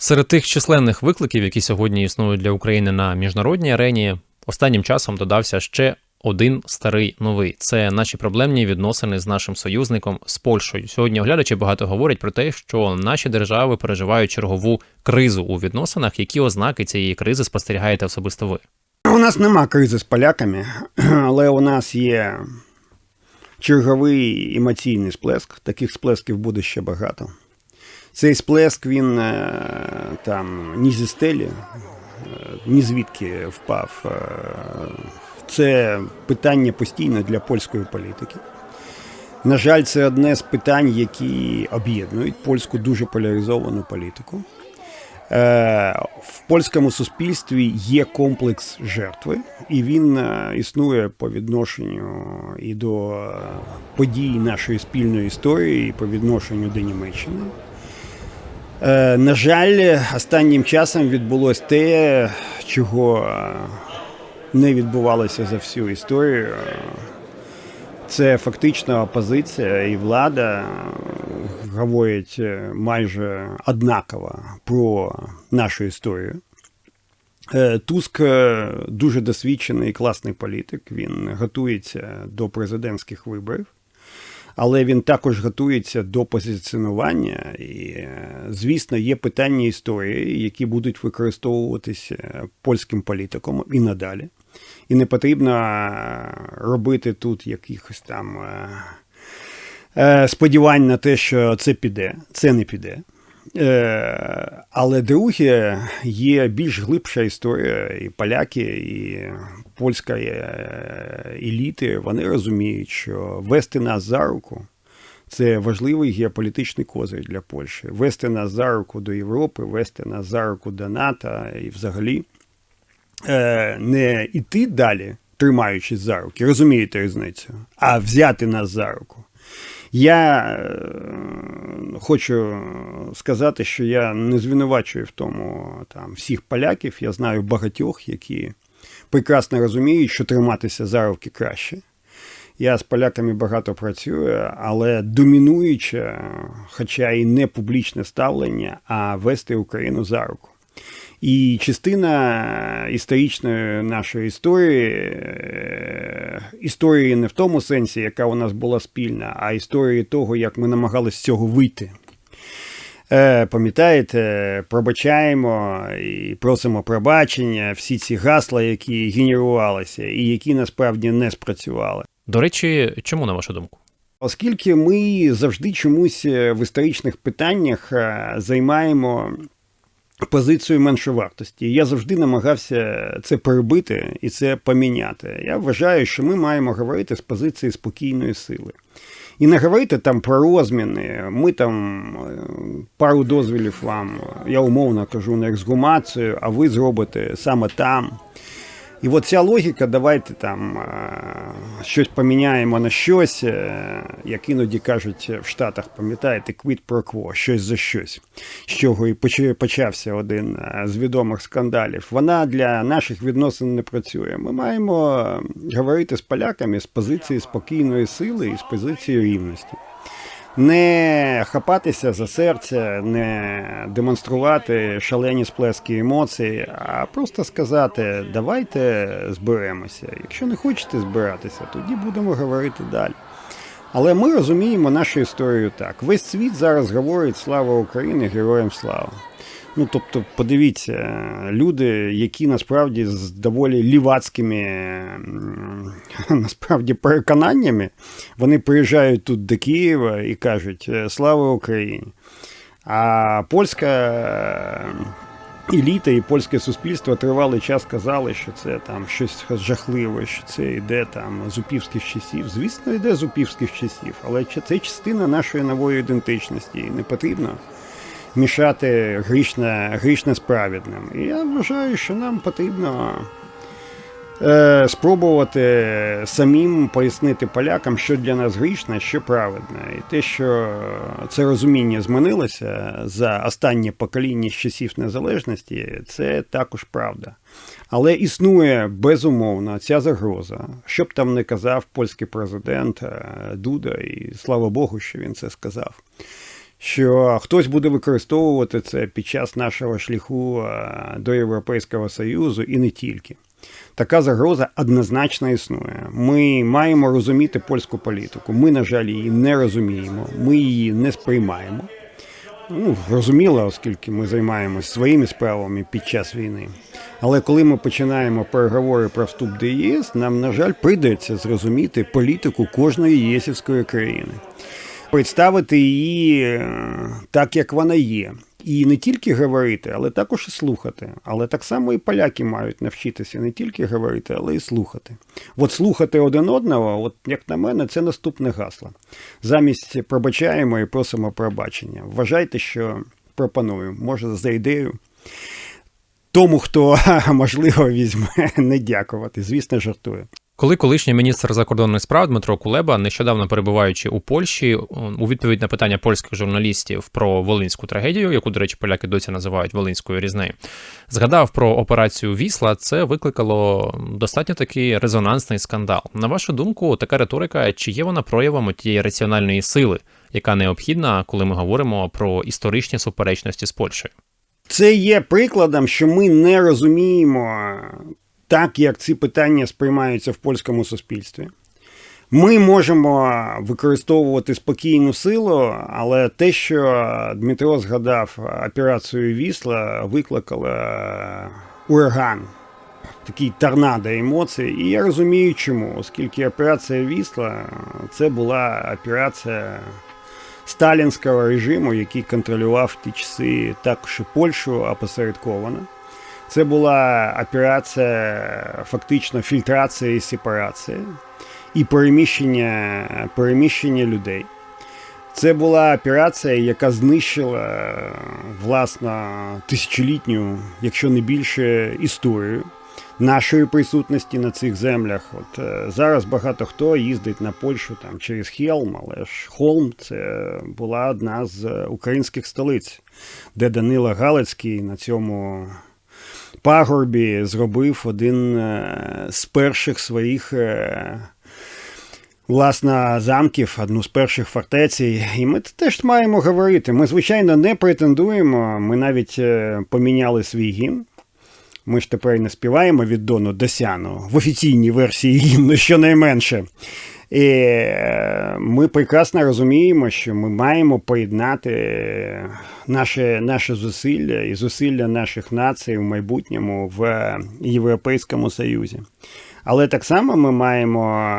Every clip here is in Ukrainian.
Серед тих численних викликів, які сьогодні існують для України на міжнародній арені, останнім часом додався ще один старий новий це наші проблемні відносини з нашим союзником з Польщею. Сьогодні оглядачі багато говорять про те, що наші держави переживають чергову кризу у відносинах. Які ознаки цієї кризи спостерігаєте особисто ви? У нас нема кризи з поляками, але у нас є черговий емоційний сплеск. Таких сплесків буде ще багато. Цей сплеск він е, там ні зі стелі, е, ні звідки впав. Е, Це питання постійно для польської політики. На жаль, це одне з питань, які об'єднують польську дуже поляризовану політику. В польському суспільстві є комплекс жертви, і він існує по відношенню і до подій нашої спільної історії, і по відношенню до Німеччини. Е, На жаль, останнім часом відбулось те, чого е, не відбувалося за всю історію. Це фактично опозиція і влада е, говорять майже однаково про нашу історію. Туск дуже досвідчений і класний політик. Він готується до президентських виборів, але він також готується до позиціонування. І, е, звісно, є питання історії, які будуть використовуватися польським політиком і надалі. І не потрібно е, робити тут якихось там е, сподівань на те, що це піде. Це не піде. Е, Але друге, є більш глибша історія, і поляки, і польська е, еліти, вони розуміють, що вести нас за руку це важливий геополітичний козир для Польщі. Вести нас за руку до Європи, вести нас за руку до НАТО і взагалі е, не йти далі, тримаючись за руки, розумієте різницю, а взяти нас за руку. Я е, хочу сказати, що я не звинувачую в тому там всіх поляків. Я знаю багатьох, які прекрасно розуміють, що триматися за руки краще. Я з поляками багато працюю, але домінуюче, хоча і не публічне ставлення, а вести Україну за руку. І частина історичної нашої історії, е, історії не в тому сенсі, яка у нас була спільна, а історії того, як ми намагалися з цього вийти. Е, Пам'ятаєте, пробачаємо і просимо пробачення, всі ці гасла, які генерувалися, і які насправді не спрацювали. До речі, чому на вашу думку? Оскільки ми завжди чомусь е, в історичних питаннях е, займаємо позицію меншовартості. Я завжди намагався це перебити і це поміняти. Я вважаю, що ми маємо говорити з позиції спокійної сили. І не говорити там про розміни. Ми там е, пару дозволів вам, я умовно кажу, на ексгумацію, а ви зробите саме там. І от ця логіка, давайте там е, щось поміняємо на щось, е, як іноді кажуть в Штатах, пам'ятаєте, quid pro quo, щось за щось, з чого і почався один е, з відомих скандалів. Вона для наших відносин не працює. Ми маємо говорити з поляками з позиції спокійної сили і з позиції рівності. Не хапатися за серце, не демонструвати шалені сплески емоцій, а просто сказати: давайте зберемося. Якщо не хочете збиратися, тоді будемо говорити далі. Але ми розуміємо нашу історію так. Весь світ зараз говорить слава Україні, героям слава. Ну, тобто, подивіться, люди, які насправді з доволі лівацькими насправді переконаннями, вони приїжджають тут до Києва і кажуть «Е, Слава Україні! А польська е, еліта і польське суспільство тривалий час казали, що це там щось жахливе, що це йде там з упівських часів. Звісно, йде з упівських часів, але це частина нашої нової ідентичності, і не потрібно мішати грішне, грішне з. І я вважаю, що нам потрібно е, спробувати самим пояснити полякам, що для нас грішне, що праведне. І те, що це розуміння змінилося за останнє покоління з часів незалежності, це також правда. Але існує безумовно ця загроза. Що б там не казав польський президент е, Дуда, і слава Богу, що він це сказав що хтось буде використовувати це під час нашого шляху е, до Європейського Союзу і не тільки. Така загроза однозначно існує. Ми маємо розуміти польську політику. Ми, на жаль, її не розуміємо, ми її не сприймаємо. Ну, зрозуміло, оскільки ми займаємося своїми справами під час війни. Але коли ми починаємо переговори про вступ до ЄС, нам, на жаль, прийдеться зрозуміти політику кожної єсівської країни, представити її е, так, як вона є. І не тільки говорити, але також і слухати. Але так само і поляки мають навчитися не тільки говорити, але й слухати. От слухати один одного, от як на мене, це наступне гасло. Замість пробачаємо і просимо пробачення. Вважайте, що пропоную, може, за ідею. Тому, хто можливо візьме, не дякувати. Звісно, жартую. Коли колишній міністр закордонних справ Дмитро Кулеба, нещодавно перебуваючи у Польщі, у відповідь на питання польських журналістів про волинську трагедію, яку, до речі, поляки досі називають волинською різнею, згадав про операцію Вісла, це викликало достатньо такий резонансний скандал. На вашу думку, така риторика, чи є вона проявом тієї раціональної сили, яка необхідна, коли ми говоримо про історичні суперечності з Польщею? Це є прикладом, що ми не розуміємо так, як ці питання сприймаються в польському суспільстві. Ми можемо використовувати спокійну силу, але те, що Дмитро згадав операцію Вісла, викликало ураган, такий торнадо емоцій. І я розумію, чому, оскільки операція Вісла це була операція сталінського режиму, який контролював в ті часи також і Польщу опосередковано. Це була операція фактично фільтрації і сепарації і переміщення, переміщення людей. Це була операція, яка знищила власне тисячолітню, якщо не більше, історію нашої присутності на цих землях. От е, зараз багато хто їздить на Польщу там через Хелм, але ж Холм це була одна з українських столиць, де Данила Галицький на цьому пагорбі зробив один е, з перших своїх. е, Власне, замків, одну з перших фортеці, і ми теж маємо говорити. Ми, звичайно, не претендуємо. Ми навіть е, поміняли свій гімн. Ми ж тепер не співаємо від Дону до Сяну в офіційній версії гімну, щонайменше. І е, ми прекрасно розуміємо, що ми маємо поєднати наше, наше зусилля і зусилля наших націй в майбутньому в Європейському Союзі. Але так само ми маємо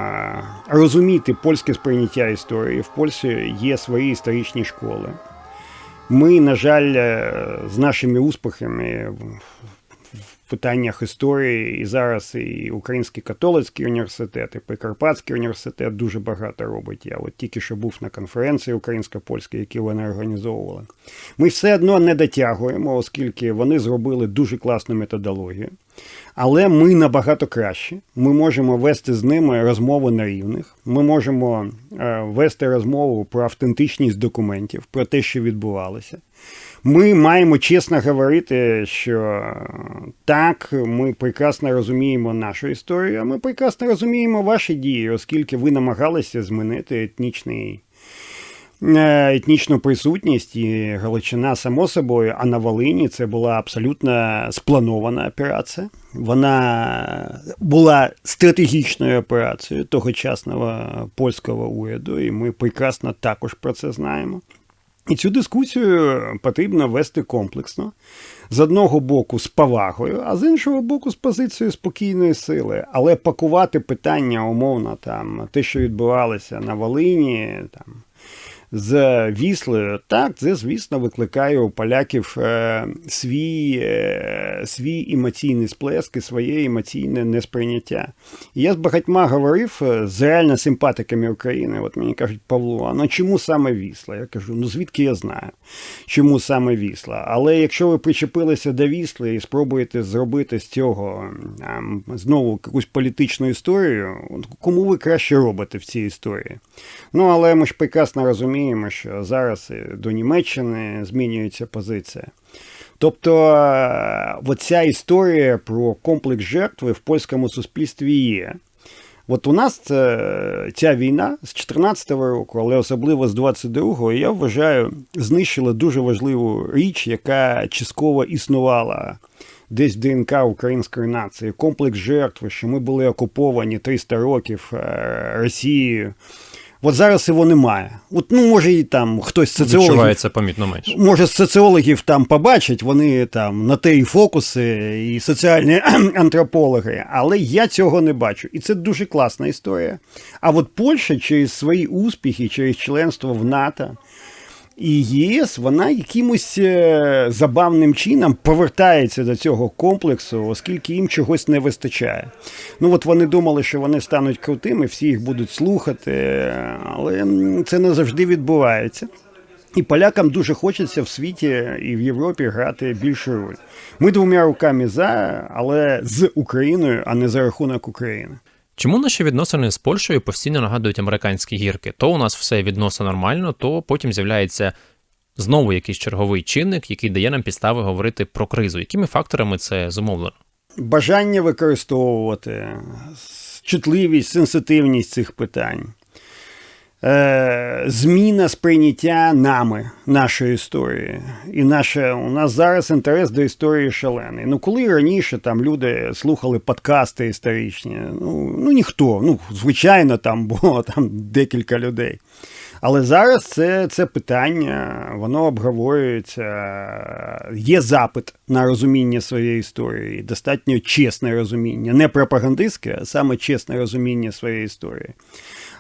розуміти польське сприйняття історії. В Польщі є свої історичні школи. Ми, на жаль, з нашими успіхами питаннях історії і зараз і Український католицький університет, і Прикарпатський університет дуже багато робить. Я от тільки що був на конференції українсько-польській, які вони організовували. Ми все одно не дотягуємо, оскільки вони зробили дуже класну методологію. Але ми набагато краще. Ми можемо вести з ними розмову на рівних. Ми можемо е, вести розмову про автентичність документів, про те, що відбувалося. Ми маємо чесно говорити, що так, ми прекрасно розуміємо нашу історію, а ми прекрасно розуміємо ваші дії, оскільки ви намагалися змінити етнічний. е, Етнічну присутність і Галичина, само собою, а на Волині це була абсолютно спланована операція. Вона була стратегічною операцією тогочасного польського уряду, і ми прекрасно також про це знаємо. І цю дискусію потрібно вести комплексно. З одного боку, з повагою, а з іншого боку, з позицією спокійної сили. Але пакувати питання умовно, там, те, що відбувалося на Волині, там, з Віслею, так, це, звісно, викликає у поляків е, свій, е, свій емоційний сплеск і своє емоційне несприйняття. І я з багатьма говорив е, з реально симпатиками України. От мені кажуть, Павло, а ну чому саме Вісла? Я кажу, ну звідки я знаю, чому саме Вісла. Але якщо ви причепилися до Вісли і спробуєте зробити з цього ем, знову якусь політичну історію, кому ви краще робите в цій історії? Ну, але ми ж прекрасно розуміємо, що зараз до Німеччини змінюється позиція. Тобто, е, оця історія про комплекс жертви в польському суспільстві є. От у нас е, ця війна з 14-го року, але особливо з 22-го, я вважаю, знищила дуже важливу річ, яка частково існувала десь в ДНК української нації. Комплекс жертв, що ми були окуповані 300 років е, Росією. От зараз його немає. От, ну, може, і там хтось з соціологів Відчувається помітно менше. Може, соціологів там побачать, вони там на те і фокуси, і соціальні антропологи, але я цього не бачу. І це дуже класна історія. А от Польща через свої успіхи, через членство в НАТО і ЄС, вона якимось е, забавним чином повертається до цього комплексу, оскільки їм чогось не вистачає. Ну от вони думали, що вони стануть крутими, всі їх будуть слухати, але це не завжди відбувається. І полякам дуже хочеться в світі і в Європі грати більшу роль. Ми двома руками за, але з Україною, а не за рахунок України. Чому наші відносини з Польщею постійно нагадують американські гірки? То у нас все відносно нормально, то потім з'являється знову якийсь черговий чинник, який дає нам підстави говорити про кризу. Якими факторами це зумовлено? Бажання використовувати чутливість, сенситивність цих питань. Е, зміна сприйняття нами нашої історії. І наше, у нас зараз інтерес до історії шалений. Ну, коли раніше там люди слухали подкасти історичні, ну, ну ніхто, ну, звичайно, там було там декілька людей. Але зараз це, це питання, воно обговорюється. Є запит на розуміння своєї історії, достатньо чесне розуміння, не пропагандистське, а саме чесне розуміння своєї історії.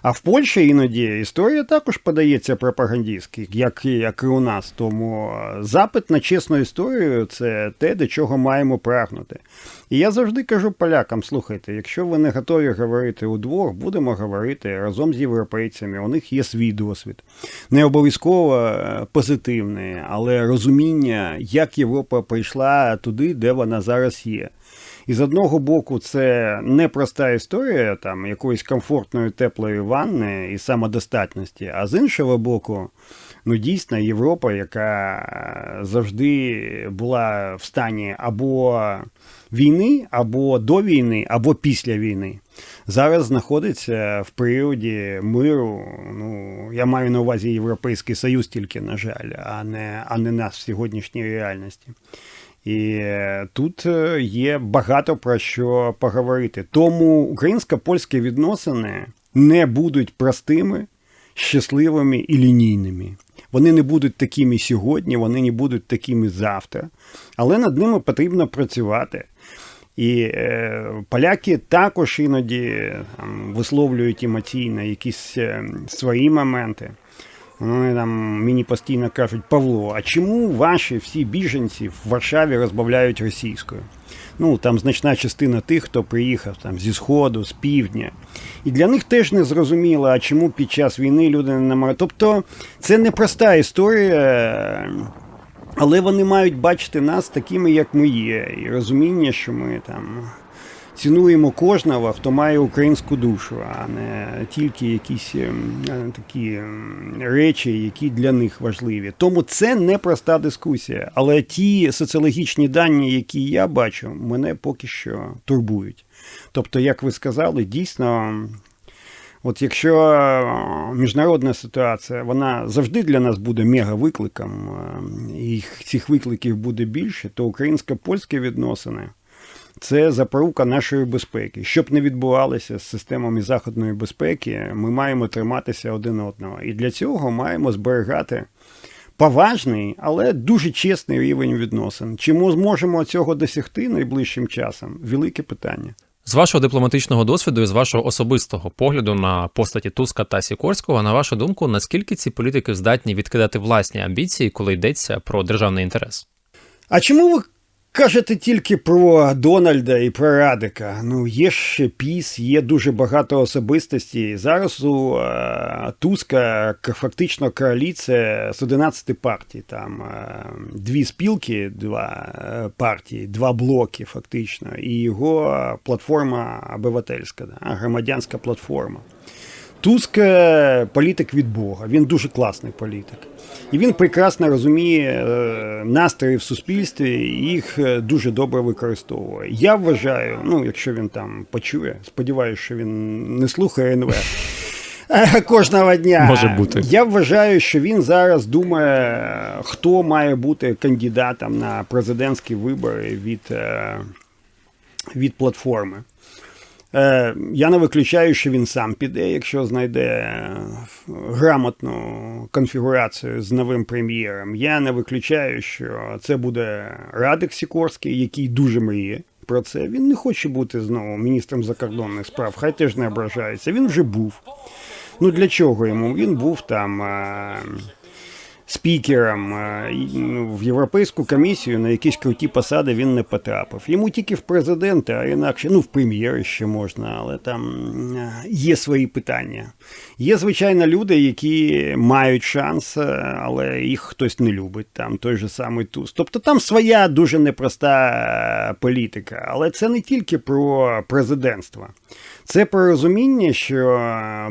А в Польщі іноді історія також подається пропагандистськи, як, як і у нас. Тому запит на чесну історію це те, до чого маємо прагнути. І я завжди кажу полякам: слухайте, якщо ви не готові говорити удвох, будемо говорити разом з європейцями. У них є свій досвід. Не обов'язково е, позитивний, але розуміння, як Європа прийшла туди, де вона зараз є. І з одного боку, це непроста історія там якоїсь комфортної теплої ванни і самодостатності, а з іншого боку, ну дійсно Європа, яка завжди була в стані або війни, або до війни, або після війни. Зараз знаходиться в періоді миру. Ну я маю на увазі Європейський Союз, тільки на жаль, а не, а не нас в сьогоднішній реальності. І тут е, є багато про що поговорити. Тому українсько-польські відносини не будуть простими, щасливими і лінійними. Вони не будуть такими сьогодні, вони не будуть такими завтра. Але над ними потрібно працювати. І е, поляки також іноді там, висловлюють емоційно якісь е, свої моменти. Вони там мені постійно кажуть, Павло, а чому ваші всі біженці в Варшаві розмовляють російською? Ну, там значна частина тих, хто приїхав там зі Сходу, з півдня. І для них теж не зрозуміло, а чому під час війни люди не намагають. Тобто це непроста історія, але вони мають бачити нас такими, як ми є, і розуміння, що ми там цінуємо кожного, хто має українську душу, а не тільки якісь ем, такі ем, речі, які для них важливі. Тому це непроста дискусія. Але ті соціологічні дані, які я бачу, мене поки що турбують. Тобто, як ви сказали, дійсно. От якщо е, міжнародна ситуація, вона завжди для нас буде мега-викликом, е, і цих викликів буде більше, то українсько-польські відносини це запорука нашої безпеки. Щоб не відбувалося з системами заходної безпеки, ми маємо триматися один одного. І для цього маємо зберігати поважний, але дуже чесний рівень відносин. Чи ми зможемо цього досягти найближчим часом? Велике питання. З вашого дипломатичного досвіду і з вашого особистого погляду на постаті Туска та Сікорського, на вашу думку, наскільки ці політики здатні відкидати власні амбіції, коли йдеться про державний інтерес? А чому ви кажете тільки про Дональда і про Радика? Ну, є ще піс, є дуже багато особистостей. Зараз у е, Туска фактично коаліція з 11 партій. Там е, дві спілки, два е, партії, два блоки, фактично, і його платформа обивательська, да, громадянська платформа. Туск політик від Бога. Він дуже класний політик. І він прекрасно розуміє е, настрої в суспільстві і їх е, дуже добре використовує. Я вважаю, ну якщо він там почує, сподіваюся, що він не слухає НВ. е, Кожного дня Може бути. я вважаю, що він зараз думає, хто має бути кандидатом на президентські вибори від, від платформи. Е, Я не виключаю, що він сам піде, якщо знайде е, грамотну конфігурацію з новим прем'єром. Я не виключаю, що це буде Радик Сікорський, який дуже мріє про це. Він не хоче бути знову міністром закордонних справ, хай теж не ображається. Він вже був. Ну для чого йому? Він був там. Спікером е, ну, в Європейську комісію на якісь круті посади він не потрапив. Йому тільки в президенти, а інакше, ну в прем'єри ще можна, але там е, є свої питання. Є, звичайно, люди, які мають шанс, е, але їх хтось не любить. Там той же самий Туз. Тобто там своя дуже непроста політика. Але це не тільки про президентство. Це про розуміння, що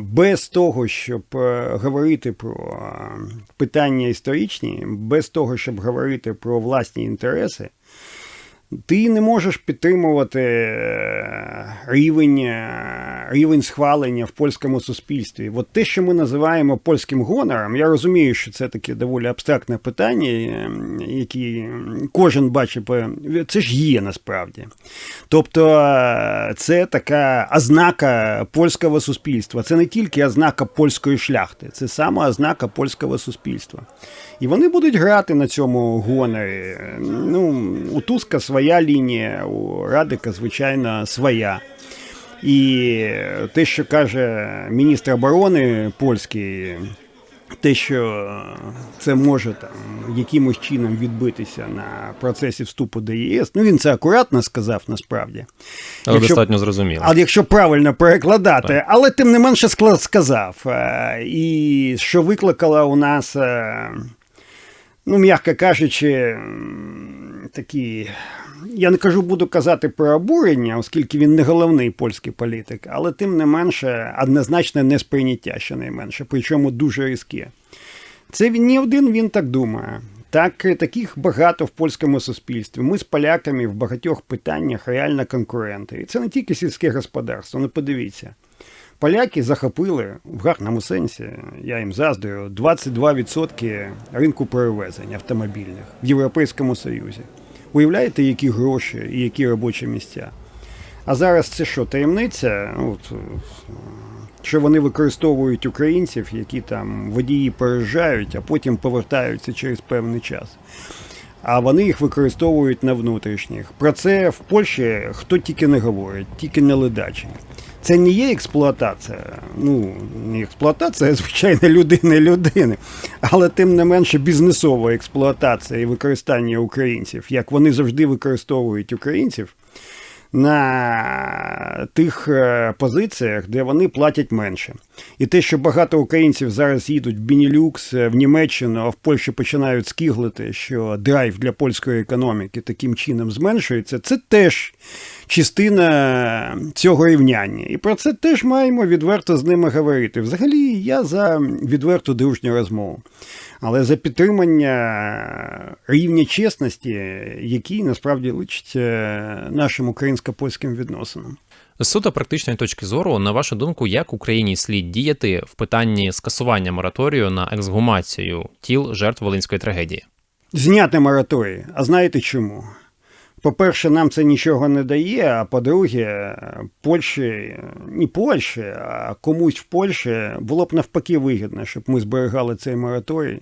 без того, щоб е, говорити про е, питання історичні, без того, щоб говорити про власні інтереси, ти не можеш підтримувати е, рівень, е, рівень схвалення в польському суспільстві. От те, що ми називаємо польським гонором, я розумію, що це таке доволі абстрактне питання, е, яке кожен бачить, це ж є насправді. Тобто це така ознака польського суспільства. Це не тільки ознака польської шляхти, це саме ознака польського суспільства. І вони будуть грати на цьому гонорі. Ну, у Туска своя лінія, у Радика, звичайно, своя. І те, що каже міністр оборони польський, те, що це може там якимось чином відбитися на процесі вступу до ЄС, ну він це акуратно сказав насправді. Але Якщо- достатньо зрозуміло. але якщо правильно перекладати, Так. але тим не менше сказав. Е, І що викликало у нас, е, ну, м'яко кажучи, такі. Я не кажу, буду казати про обурення, оскільки він не головний польський політик, але тим не менше однозначне несприйняття, щонайменше, причому дуже різке. Це він не один він так думає. Так, таких багато в польському суспільстві. Ми з поляками в багатьох питаннях реально конкуренти. І це не тільки сільське господарство. Ну подивіться. Поляки захопили в гарному сенсі, я їм заздрю, 22% ринку перевезень автомобільних в Європейському Союзі. Уявляєте, які гроші і які робочі місця? А зараз це що, таємниця? От, що вони використовують українців, які там водії переїжджають, а потім повертаються через певний час. А вони їх використовують на внутрішніх. Про це в Польщі хто тільки не говорить, тільки не ледачі. Це не є експлуатація. Ну, експлуатація, звичайно, людини людини, але тим не менше бізнесова експлуатація і використання українців, як вони завжди використовують українців на тих е, позиціях, де вони платять менше. І те, що багато українців зараз їдуть в Бенілюкс, е, в Німеччину, а в Польщі починають скиглити, що драйв для польської економіки таким чином зменшується, це теж частина цього рівняння. І про це теж маємо відверто з ними говорити. Взагалі, я за відверту дружню розмову. Але за підтримання рівня чесності, який насправді личить е, нашим українсько-польським відносинам. З суто практичної точки зору, на вашу думку, як Україні слід діяти в питанні скасування мораторію на ексгумацію тіл жертв волинської трагедії? Зняти мораторій. А знаєте чому? По-перше, нам це нічого не дає. А по-друге, Польщі, не Польщі, а комусь в Польщі було б навпаки вигідно, щоб ми зберігали цей мораторій,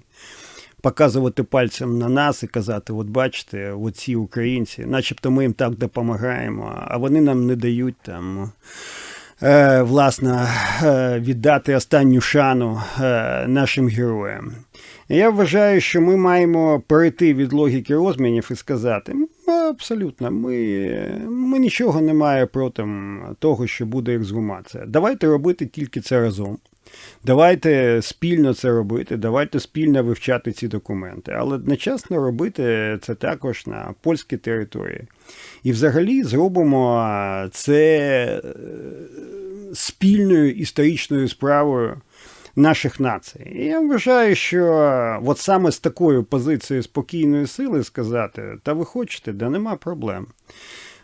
показувати пальцем на нас і казати: от бачите, оці українці, начебто ми їм так допомагаємо, а вони нам не дають там. е, Власне, е, віддати останню шану е, нашим героям. Я вважаю, що ми маємо перейти від логіки розмінів і сказати: «Ну, абсолютно, ми, ми нічого не маємо проти того, що буде ексгумація. Давайте робити тільки це разом. Давайте спільно це робити, давайте спільно вивчати ці документи, але одночасно робити це також на польській території. І взагалі зробимо це е, спільною історичною справою наших націй. І я вважаю, що от саме з такою позицією спокійної сили сказати, та ви хочете, да нема проблем.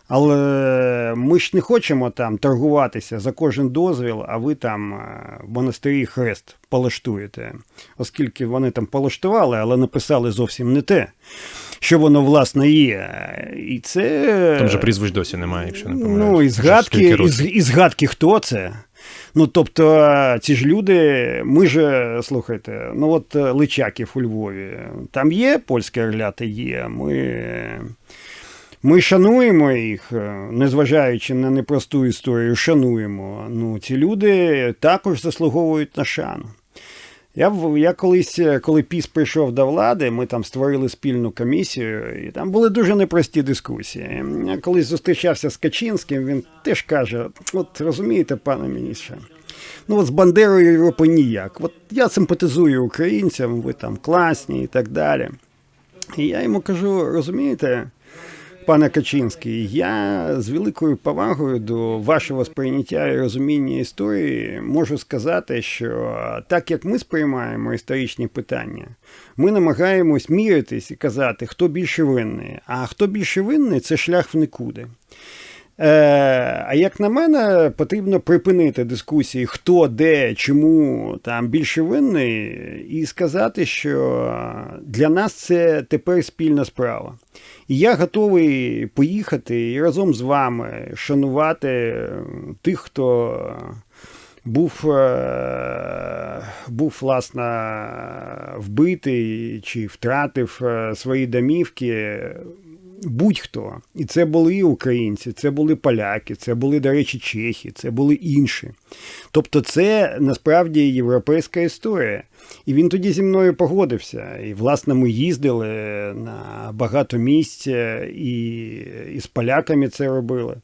Але ми ж не хочемо там торгуватися за кожен дозвіл, а ви там е, в монастирі хрест полаштуєте, оскільки вони там полаштували, але написали зовсім не те, що воно власне є. І це Там же прізвищ досі немає, якщо не помиляюсь. ну, і згадки, і, і згадки, хто це. Ну, тобто, ці ж люди, ми же, слухайте, ну от е, Личаків у Львові, там є польські орляти, є. Ми, ми шануємо їх, е, незважаючи на непросту історію, шануємо. Ну, ці люди також заслуговують на шану. Я, я колись, е, коли піс прийшов до влади, ми там створили спільну комісію, і там були дуже непрості дискусії. Я колись зустрічався з Качинським, він теж каже: от розумієте, пане міністре, ну от з Бандерою Європи ніяк. От я симпатизую українцям, ви там класні і так далі. І я йому кажу: розумієте, пане Качинський, я з великою повагою до вашого сприйняття і розуміння історії можу сказати, що так як ми сприймаємо історичні питання, ми намагаємось міритись і казати, хто більше винний. А хто більше винний це шлях в нікуди. Е, а як на мене, потрібно припинити дискусії, хто, де, чому там більше винний, і сказати, що для нас це тепер спільна справа. І я готовий поїхати і разом з вами шанувати тих, хто був, е, був власне вбитий чи втратив е, свої домівки. Будь-хто. І це були українці, це були поляки, це були, до речі, чехи, це були інші. Тобто, це насправді європейська історія. І він тоді зі мною погодився. І, власне, ми їздили на багато місць, і, і з поляками це робили.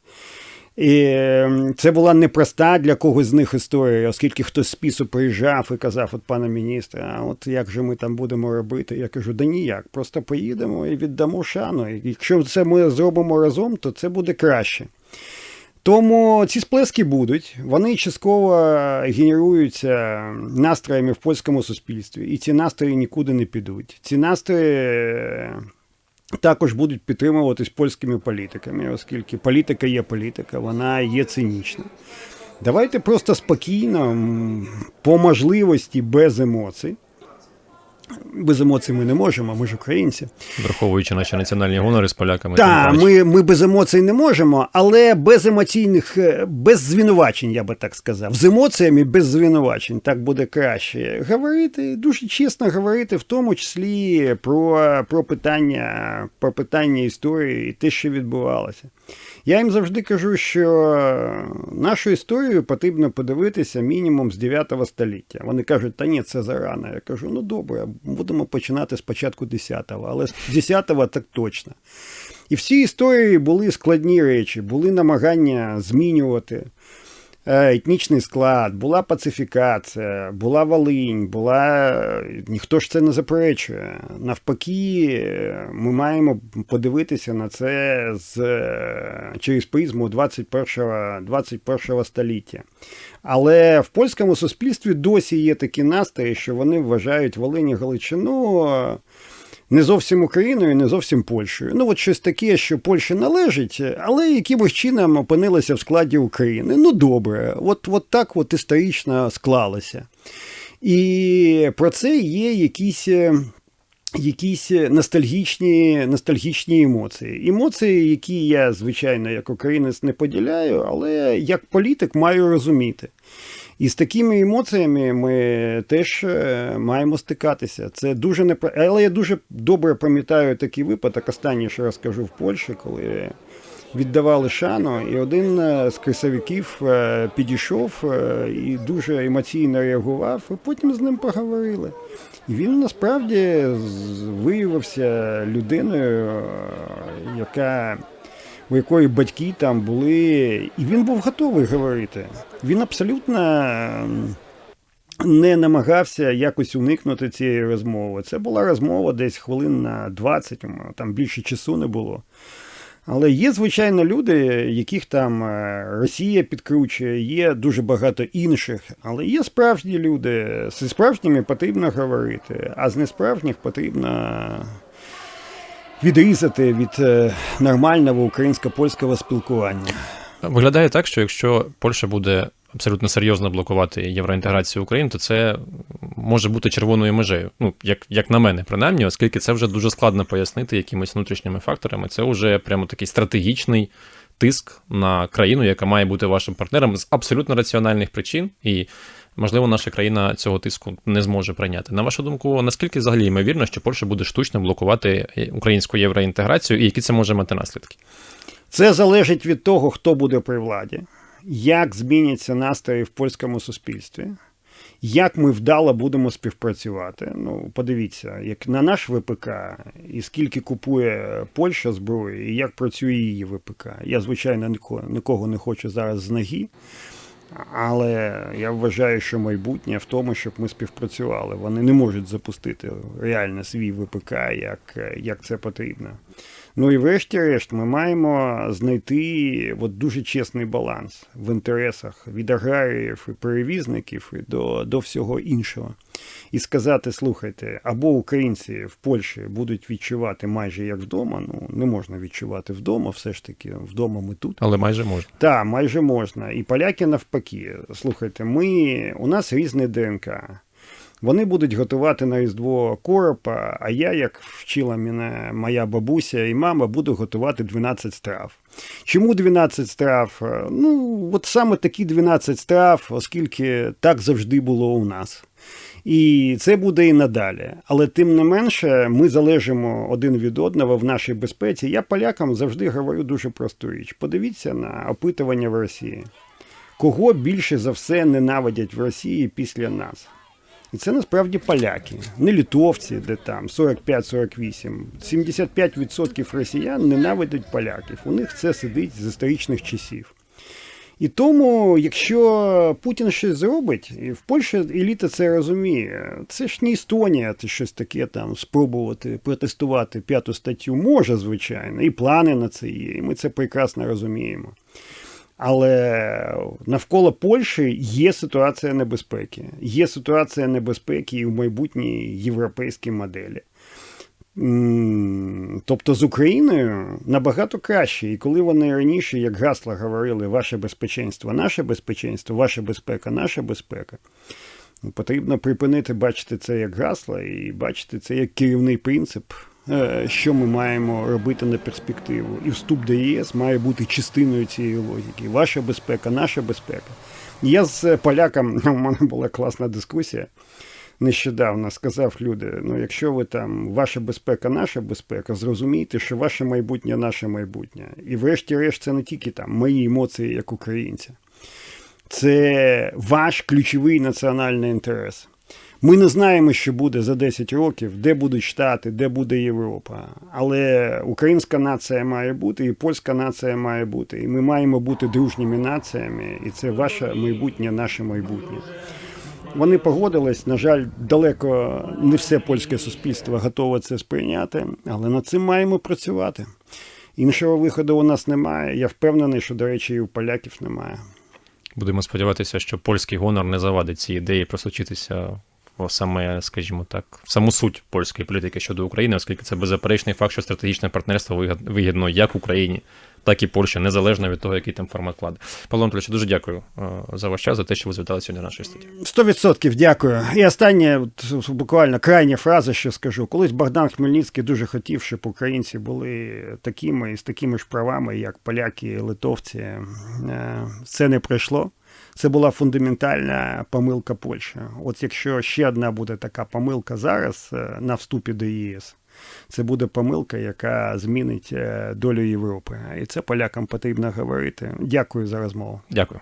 І ем, це була непроста для когось з них історія, оскільки хтось з пісу приїжджав і казав: от пане міністре, а от як же ми там будемо робити? Я кажу, да ніяк, просто поїдемо і віддамо шану. І якщо це ми зробимо разом, то це буде краще. Тому ці сплески будуть, вони частково генеруються настроями в польському суспільстві, і ці настрої нікуди не підуть. Ці настрої також будуть підтримуватись польськими політиками, оскільки політика є політика, вона є цинічна. Давайте просто спокійно, по можливості, без емоцій. Без емоцій ми не можемо, ми ж українці. Враховуючи наші національні гонори з поляками. Так, ми, ми без емоцій не можемо, але без емоційних, е, без звинувачень, я би так сказав. З емоціями без звинувачень, так буде краще. Говорити, дуже чесно говорити, в тому числі про, про, питання, про питання історії і те, що відбувалося. Я їм завжди кажу, що нашу історію потрібно подивитися мінімум з 9 століття. Вони кажуть, та ні, це зарано. Я кажу, ну добре, будемо починати з початку 10-го, але з 10-го так точно. І в цій історії були складні речі, були намагання змінювати е, етнічний склад, була пацифікація, була Волинь, була. Ніхто ж це не заперечує. Навпаки, е, ми маємо подивитися на це з, е, через призму 21-го 21 століття. Але в польському суспільстві досі є такі настрої, що вони вважають Волині Галичину. Не зовсім Україною, не зовсім Польщею. Ну, от щось таке, що Польщі належить, але якимось чином опинилося в складі України. Ну, добре, от, от так от історично склалося. І про це є якісь. е, Якісь ностальгічні, ностальгічні емоції. Емоції, які я, звичайно, як українець не поділяю, але як політик маю розуміти. І з такими емоціями ми теж е, маємо стикатися. Це дуже непро... Але я дуже добре пам'ятаю такий випадок, останній, що розкажу в Польщі, коли віддавали шану, і один е, з кресовиків е, підійшов і дуже емоційно реагував, і потім з ним поговорили. І він насправді виявився людиною, яка у якої батьки там були, і він був готовий говорити. Він абсолютно не намагався якось уникнути цієї розмови. Це була розмова десь хвилин на 20, там більше часу не було. Але є, звичайно, люди, яких там е, Росія підкручує, є дуже багато інших, але є справжні люди. З справжніми потрібно говорити, а з несправжніх потрібно відрізати від е, нормального українсько-польського спілкування. Виглядає так, що якщо Польща буде абсолютно серйозно блокувати євроінтеграцію України, то це може бути червоною межею. Ну, як, як на мене, принаймні, оскільки це вже дуже складно пояснити якимись внутрішніми факторами. Це вже прямо такий стратегічний тиск на країну, яка має бути вашим партнером з абсолютно раціональних причин, і можливо, наша країна цього тиску не зможе прийняти. На вашу думку, наскільки взагалі ймовірно, що Польща буде штучно блокувати українську євроінтеграцію, і які це може мати наслідки? Це залежить від того, хто буде при владі, як зміняться настрої в польському суспільстві, як ми вдало будемо співпрацювати. Ну, подивіться, як на наш ВПК і скільки купує Польща зброї, і як працює її ВПК. Я, звичайно, нікого не хочу зараз з ноги. Але я вважаю, що майбутнє в тому, щоб ми співпрацювали. Вони не можуть запустити реально свій ВПК, як, як це потрібно. Ну і врешті-решт ми маємо знайти от дуже чесний баланс в інтересах від аграріїв і перевізників і до, до всього іншого. І сказати: слухайте, або українці в Польщі будуть відчувати майже як вдома. Ну не можна відчувати вдома, все ж таки, вдома ми тут. Але майже можна. Так, майже можна. І поляки навпаки. Слухайте, ми у нас різне ДНК. Вони будуть готувати на Різдво коропа, а я, як вчила мене моя бабуся і мама, буду готувати 12 страв. Чому 12 страв? Ну, от саме такі 12 страв, оскільки так завжди було у нас. І це буде і надалі. Але тим не менше, ми залежимо один від одного в нашій безпеці. Я полякам завжди говорю дуже просту річ. Подивіться на опитування в Росії. Кого більше за все ненавидять в Росії після нас? І це насправді поляки, не літовці, де там 45-48. 75% росіян ненавидять поляків. У них це сидить з історичних часів. І тому, якщо Путін щось зробить, і в Польщі еліта це розуміє, це ж не Естонія, це щось таке там спробувати протестувати п'яту статтю може, звичайно, і плани на це є, і ми це прекрасно розуміємо. Але навколо Польщі є ситуація небезпеки. Є ситуація небезпеки і в майбутній європейській моделі. Тобто з Україною набагато краще. І коли вони раніше, як гасла, говорили, ваше безпеченство, наше безпеченство, ваша безпека, наша безпека, потрібно припинити бачити це як гасла і бачити це як керівний принцип, що ми маємо робити на перспективу. І вступ до ЄС має бути частиною цієї логіки. Ваша безпека, наша безпека. Я з поляком, у мене була класна дискусія нещодавно сказав люди: ну, якщо ви там ваша безпека, наша безпека, зрозумійте, що ваше майбутнє наше майбутнє. І врешті-решт, це не тільки там мої емоції як українця, це ваш ключовий національний інтерес. Ми не знаємо, що буде за 10 років, де будуть Штати, де буде Європа. Але українська нація має бути, і польська нація має бути. І ми маємо бути дружніми націями, і це ваше майбутнє, наше майбутнє. Вони погодились. На жаль, далеко не все польське суспільство готове це сприйняти, але над цим маємо працювати. Іншого виходу у нас немає. Я впевнений, що, до речі, і у поляків немає. Будемо сподіватися, що польський гонор не завадить цій ідеї просочитися саме, скажімо так, саму суть польської політики щодо України, оскільки це беззаперечний факт, що стратегічне партнерство вигідно як Україні, так і Польщі, незалежно від того, який там формат влади. Павло Анатолійович, дуже дякую е, за ваш час, за те, що ви звітали сьогодні на нашій студії. Сто відсотків дякую. І останнє, от, буквально крайня фраза, що скажу. Колись Богдан Хмельницький дуже хотів, щоб українці були такими і з такими ж правами, як поляки, литовці. Е, це не пройшло. Це була фундаментальна помилка Польщі. От якщо ще одна буде така помилка зараз е, на вступі до ЄС, це буде помилка, яка змінить долю Європи. І це полякам потрібно говорити. Дякую за розмову. Дякую.